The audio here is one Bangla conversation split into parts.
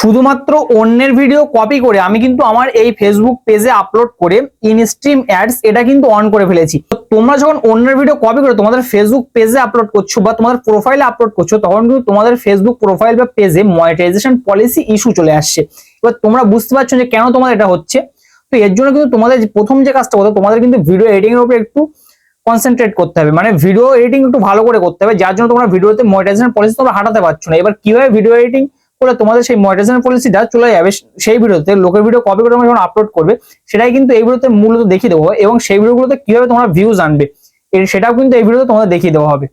শুধুমাত্র অন্যের ভিডিও কপি করে আমি কিন্তু আমার এই ফেসবুক পেজে আপলোড করে ইনস্ট্রিম অ্যাডস এটা কিন্তু অন করে ফেলেছি। তো তোমরা যখন অন্যের ভিডিও কপি করে তোমাদের ফেসবুক পেজে আপলোড করছ বা তোমাদের প্রোফাইলে আপলোড করছ, তখন কিন্তু তোমাদের ফেসবুক প্রোফাইল বা পেজে মনিটাইজেশন পলিসি ইস্যু চলে আসছে। এবার তোমরা বুঝতে পারছ যে কেন তোমাদের এটা হচ্ছে। তো এর জন্য কিন্তু তোমাদের প্রথম যে কাজটা করতে তোমাদের কিন্তু ভিডিও এডিটিং এর উপর একটু কনসেন্ট্রেট করতে হবে। মানে ভিডিও এডিটিং একটু ভালো করে করতে হবে, যার জন্য তোমরা ভিডিওতে মনিটাইজেশন পলিসি তোমরা হাঁটাতে পারছ না। এবার কীভাবে ভিডিও এডিটিং করে তোমাদের সেই মনিটাইজেশন পলিসিটা চলে যাবে সেই ভিডিওতে, লোকের ভিডিও কপি করে যখন আপলোড করবে, সেটাই কিন্তু এই ভিডিওতে মূলত দেখিয়ে দেবো এবং সেই ভিডিওগুলোতে কীভাবে তোমরা ভিউজ আনবে সেটাও কিন্তু এই ভিডিওতে তোমাদের দেখিয়ে দেওয়া হবে।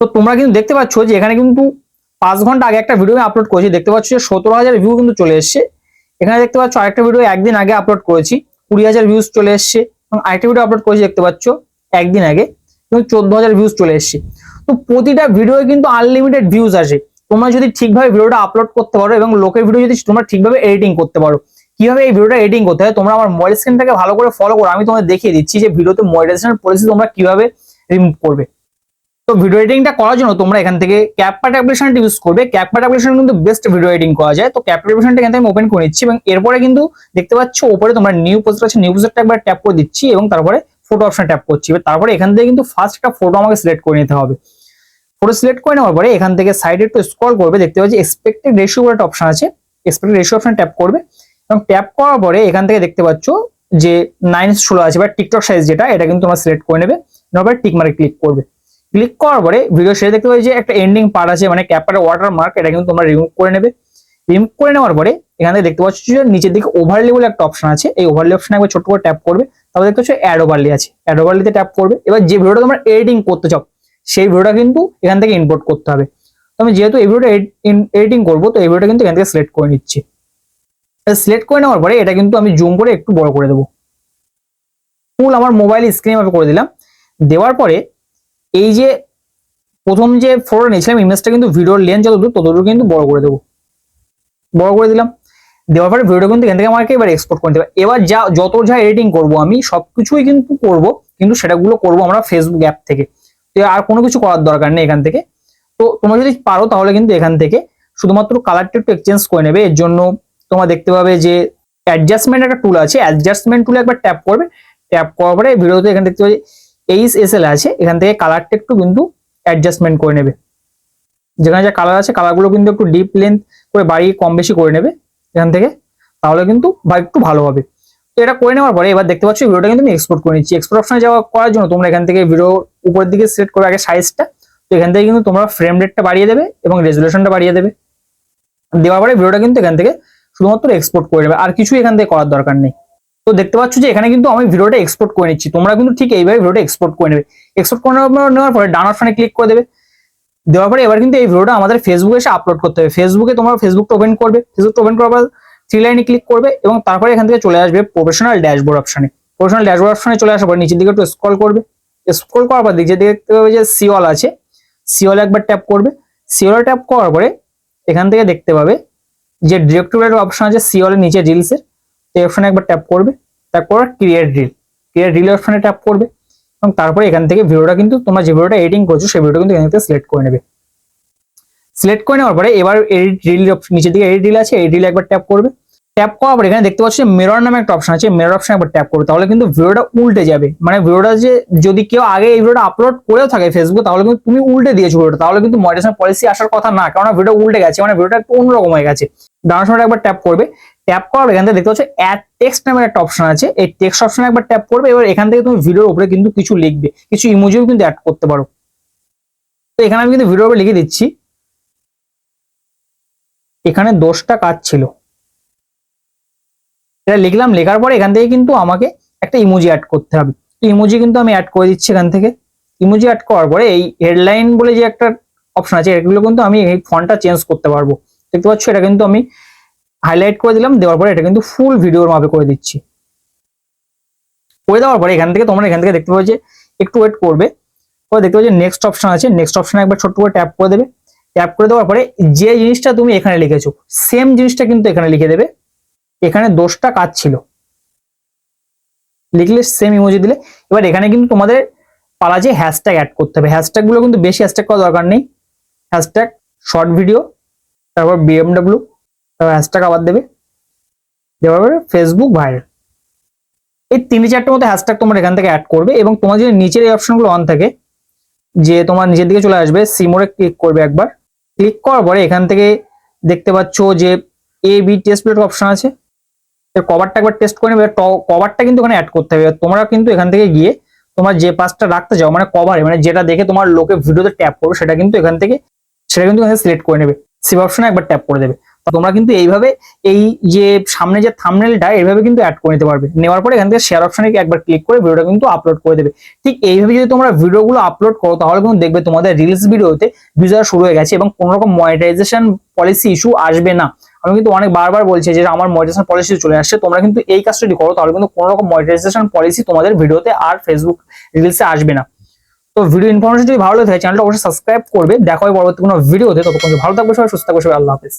তো তোমরা কিন্তু দেখতে পাচ্ছ যে এখানে কিন্তু পাঁচ ঘণ্টা আগে একটা ভিডিও আপলোড করেছি, দেখতে পাচ্ছ যে সতেরো হাজার ভিউ কিন্তু চলে এসছে। এখানে দেখতে পাচ্ছ আরেকটা ভিডিও একদিন আগে আপলোড করেছি, কুড়ি হাজার ভিউজ চলে এসছে, এবং আরেকটা ভিডিও আপলোড করেছি দেখতে পাচ্ছ একদিন আগে, এবং চোদ্দ হাজার ভিউজ চলে এসছে। তো প্রতিটা ভিডিও কিন্তু আনলিমিটেড ভিউজ আসে। তোমরা যদি ঠিকভাবে ভিডিওটা আপলোড করতে পারো এবং লোকের ভিডিও যদি তোমরা ঠিকভাবে এডিটিং করতে পারো, কীভাবে এই ভিডিওটা এডিটিং করতে হয়, তোমরা আমার মোবাইল স্ক্রিনটাকে ভালো করে ফলো করো, আমি তোমাদের দেখিয়ে দিচ্ছি যে ভিডিওতে মনিটাইজেশন পলিসি তোমরা কীভাবে রিমুভ করবে। তো ভিডিও এডিটিংটা করার জন্য তোমরা এখান থেকে ক্যাপকাট অ্যাপ্লিকেশনটা ইউজ করবে। ক্যাপকাট অ্যাপ্লিকেশন কিন্তু বেস্ট ভিডিও এডিটিং করা যায়। তো ক্যাপকাট অ্যাপ্লিকেশনটা এখান থেকে আমি ওপেন করে নিচ্ছি এবং এরপরে কিন্তু দেখতে পাচ্ছ উপরে তোমরা নিউ পোস্টার আছে নিউ পোস্টারটা একবার ট্যাপ করে দিচ্ছি এবং তারপরে ফটো অপশন ট্যাপ করছি। তারপরে এখান থেকে কিন্তু ফার্স্ট একটা ফটো আমাকে সিলেক্ট করে নিতে হবে। ফটো সিলেক্ট করে নেওয়ার পরে এখান থেকে সাইডে একটু স্ক্রল করবে, দেখতে পাচ্ছি এক্সপেক্টেড রেশিও বলে একটা অপশন আছে। এক্সপেক্টেড রেশিও অপশন ট্যাপ করবে এবং ট্যাপ করার পরে এখান থেকে দেখতে পাচ্ছ যে নাইন ষোলো আছে বা টিকটক সাইজ যেটা, এটা কিন্তু তোমরা সিলেক্ট করে নেবে। নেওয়ার টিক মার্কে ক্লিক করবে। ক্লিক করার পরে ভিডিও শেষে দেখতে পাচ্ছি যে একটা এন্ডিং পার্ট আছে মানে ক্যাপার ওয়াটার মার্ক এটা কিন্তু তোমরা রিমুভ করে নেবে। রিমুভ করে নেওয়ার পরে এখান থেকে দেখতে পাচ্ছ যে নিচের দিকে ওভারলি বলে একটা অপশন আছে। এই ওভারলি অপশনে একবার ছোট করে ট্যাপ করবে। তারপর দেখতে পাচ্ছ অ্যাড ওভারলি আছে। অ্যাড ওভারলিতে ট্যাপ করবে। এবার যে ভিডিওটা তোমরা এডিটিং করতে চাও সেই ভিডিওটা কিন্তু এখান থেকে ইম্পোর্ট করতে হবে। তো আমি যেহেতু এই ভিডিওটা এডিটিং করব, তো এই ভিডিওটা কিন্তু এখান থেকে সিলেক্ট করে নিচ্ছি। সিলেক্ট করে নেওয়ার পরে এটা কিন্তু আমি জুম করে একটু বড় করে দেবো। ফুল আমার মোবাইল স্ক্রিন ভাবে করে দিলাম। দেওয়ার পরে এই যে প্রথম যে ফটোটা নিয়েছিলাম ইমেজটা কিন্তু ভিডিওর লেন্থ যতদূর, ততদূর কিন্তু বড় করে দেবো। বড় করে দিলাম। দেওয়ার পরে ভিডিও কিন্তু এখান থেকে আমাকে এবার এক্সপোর্ট করতে হবে। এবার যা, যত যা এডিটিং করব আমি, সবকিছুই কিন্তু করব, কিন্তু সেটাগুলো করব আমরা ফেসবুক অ্যাপ থেকে। আর কোনো কিছু করার দরকার নেই এখান থেকে। তো তোমরা যদি পারো তাহলে কিন্তু এখান থেকে শুধুমাত্র কালারটা একটু এক্সচেঞ্জ করে নেবে। এর জন্য তোমরা দেখতে পাবে যে অ্যাডজাস্টমেন্ট একটা টুল আছে। অ্যাডজাস্টমেন্ট টুলে একবার ট্যাপ করবে। ট্যাপ করার পরে ভিডিওতে এখানে দেখতে পাবে এইচ এস এল আছে। এখান থেকে কালারটা একটু কিন্তু অ্যাডজাস্টমেন্ট করে নেবে। যেখানে যা কালার আছে কালারগুলো কিন্তু একটু ডিপ লেন্থ করে বাড়িয়ে কম বেশি করে নেবে এখান থেকে। তাহলে কিন্তু বা একটু ভালো হবে। তো এটা করে নেওয়ার পরে এবার দেখতে পাচ্ছ ভিডিওটা কিন্তু আমি এক্সপোর্ট করে নিচ্ছি। এক্সপোর্ট অপশনে যাওয়া করার জন্য তোমরা এখান থেকে ভিডিও উপরের দিকে সেট করবে আগে সাইজটা তো এখান থেকে কিন্তু তোমরা ফ্রেম রেটটা বাড়িয়ে দেবে এবং রেজুলেশনটা বাড়িয়ে দেবে। দেওয়ার পরে ভিডিওটা কিন্তু এখান থেকে শুধুমাত্র এক্সপোর্ট করে নেবে, আর কিছু এখান থেকে করার দরকার নেই। তো দেখতে পাচ্ছ যে এখানে কিন্তু আমি ভিডিওটা এক্সপোর্ট করে নিচ্ছি, তোমরা কিন্তু ঠিক এইভাবে ভিডিওটা এক্সপোর্ট করে নেবে। এক্সপোর্ট করে নেওয়ার- পরে ডান অপশনে ক্লিক করে দেবে। দেওয়ার পরে এবার কিন্তু এই ভিডিওটা আমাদের ফেসবুকে এসে আপলোড করতে হবে। ফেসবুকে তোমরা ফেসবুকটা ওপেন করবে। ফেসবুকটা ওপেন করার পর থ্রি লাইনে ক্লিক করবে এবং তারপরে এখান থেকে চলে আসবে প্রফেশনাল ড্যাশবোর্ড অপশনে প্রফেশনাল ড্যাশবোর্ড অপশনে চলে আসার পর নিচের দিকে একটু স্ক্রল করবে। স্ক্রল করার পর দিকে দেখতে পাবে যে সিওল আছে। সিওল একবার ট্যাপ করবে। সিওল ট্যাপ করার পরে এখান থেকে দেখতে পাবে যে ডিরেক্টরের অপশন আছে সিওলের নিচে রিলসের এই অপশনে একবার ট্যাপ করবে। তারপর ক্রিয়েট রিল ক্রিয়েট রিল অপশনে ট্যাপ করবে। এবং তারপরে এখান থেকে ভিডিওটা কিন্তু তোমরা যে ভিডিওটা এডিটিং করছ, সেই ভিডিওটা কিন্তু এখান থেকে সিলেক্ট করে নেবে। সিলেক্ট করে নেওয়ার পরে এবার এডিট রিল নিচের দিকে এডিট রিল আছে এডিট রিল একবার ট্যাপ করবে। ট্যাপ করার পর এখানে দেখতে পাচ্ছ মেরর নামে একটা অপশন আছে মেরর অপশন একবার ট্যাপ করবে তাহলে কিন্তু ভিডিওটা উল্টে যাবে। মানে ভিডিওটা যে, যদি কেউ আগে এই ভিডিওটা আপলোড করেও থাকে ফেসবুক তাহলে কিন্তু তুমি উল্টে দিয়েছ ভিডিওটা তাহলে কিন্তু মনিটাইজেশন পলিসি আসার কথা না কারণ ভিডিও উল্টে গেছে মানে ভিডিওটা একটু অন্যরকম হয়ে গেছে। ডাউন সময় একবার ট্যাপ করবে। ট্যাপ করার এখান থেকে দেখতে পাচ্ছ অ্যাড টেক্সট নামের একটা অপশন আছে, এই টেক্সট অপশনে একবার ট্যাপ করবে, এবার এখান থেকে তুমি ভিডিওর উপরে কিন্তু কিছু লিখবে, কিছু ইমোজিও কিন্তু অ্যাড করতে পারো। তো এখানে আমি কিন্তু ভিডিওর উপরে লিখে দিচ্ছি। এখানে দোষটা কাজ ছিল? এটা লিখলাম, লেখার পরে এখান থেকে কিন্তু আমাকে একটা ইমোজি অ্যাড করতে হবে। ইমোজি কিন্তু আমি অ্যাড করে দিচ্ছি এখান থেকে। ইমোজি অ্যাড করার পরে এই হেডলাইন বলে যে একটা অপশন আছে, এগুলো কিন্তু আমি এই ফন্টটা চেঞ্জ করতে পারব। দেখতে পাচ্ছ, এটা কিন্তু আমি হাইলাইট করে দিলাম, দেওয়ার পরে এটা কিন্তু ফুল ভিডিওর মাপে করে দিচ্ছি। করে দেওয়ার পরে এখান থেকে তোমরা এখান থেকে দেখতে পাচ্ছ যে একটু ওয়েট করবে। পরে দেখতে পাচ্ছ নেক্সট অপশন আছে নেক্সট অপশনে একবার ছোট্ট করে ট্যাপ করে দেবে। ট্যাপ করে দেওয়ার পরে যে জিনিসটা তুমি এখানে লিখেছো সেম জিনিসটা কিন্তু এখানে লিখে দেবে। এখানে দোষটা কাজ ছিল? লিখলে সেম ইমোজি দিলে। এবার এখানে কিন্তু তোমাদের পালা যে হ্যাশট্যাগ অ্যাড করতে হবে। হ্যাশট্যাগগুলো কিন্তু বেশি হ্যাশট্যাগ করা দরকার নেই। হ্যাশট্যাগ শর্ট ভিডিও তারপর বিএমডব্লিউ তারপর হ্যাশট্যাগ আবার দেবে। দেওয়ার ফেসবুক ভাইরাল এই তিনটে চারটে মতো হ্যাশট্যাগ তোমরা এখান থেকে অ্যাড করবে এবং তোমার যদি নিচের এই অপশনগুলো অন থাকে, যে তোমার নিচের দিকে চলে আসবে সিমোরে ক্লিক করবে একবার। ক্লিক করার পরে এখান থেকে দেখতে পাচ্ছ যে A B test plate option আছে। এর কভারটা একবার টেস্ট করে নেবে। কভারটা কিন্তু এখানে অ্যাড করতে হবে। তোমরা কিন্তু এখান থেকে গিয়ে তোমার যে পাসটা রাখতে চাও মানে কভারে মানে যেটা দেখে তোমার লোকে ভিডিওতে ট্যাপ করবে, সেটা কিন্তু এখান থেকে, সেটা কিন্তু এখানে সিলেক্ট করে নেবে। সেভ অপশনে একবার ট্যাপ করে দেবে। তোমরা কিন্তু এইভাবে এই যে সামনে যে থামনেলটা এইভাবে কিন্তু অ্যাড করে নিতে পারবে। নেওয়ার পরে এখান থেকে শেয়ার অপশনে একবার ক্লিক করে ভিডিওটা কিন্তু আপলোড করে দেবে। ঠিক এইভাবে যদি তোমরা ভিডিওগুলো আপলোড করো, তাহলে কিন্তু দেখবে তোমাদের রিলস ভিডিওতে ভিউজ শুরু হয়ে গেছে এবং কোনো রকম মনিটাইজেশন পলিসি ইস্যু আসবে না। আমি কিন্তু অনেক বারবার বলছি যে আমার মনিটাইজেশন পলিসি চলে আসছে, তোমরা কিন্তু এই কাজটা যদি করো, তাহলে কিন্তু কোনো রকম মনিটাইজেশন পলিসি তোমাদের ভিডিওতে আর ফেসবুক রিলসে আসবে না। তো ভিডিও ইনফরমেশন যদি ভালো লাগে চ্যানেলটা অবশ্যই সাবস্ক্রাইব করবে। দেখা হয় পরবর্তী কোনো ভিডিওতে ততক্ষণ ভালো থাকবে সবাই, সুস্থ থাকবে সবাই। আল্লাহ হাফেজ।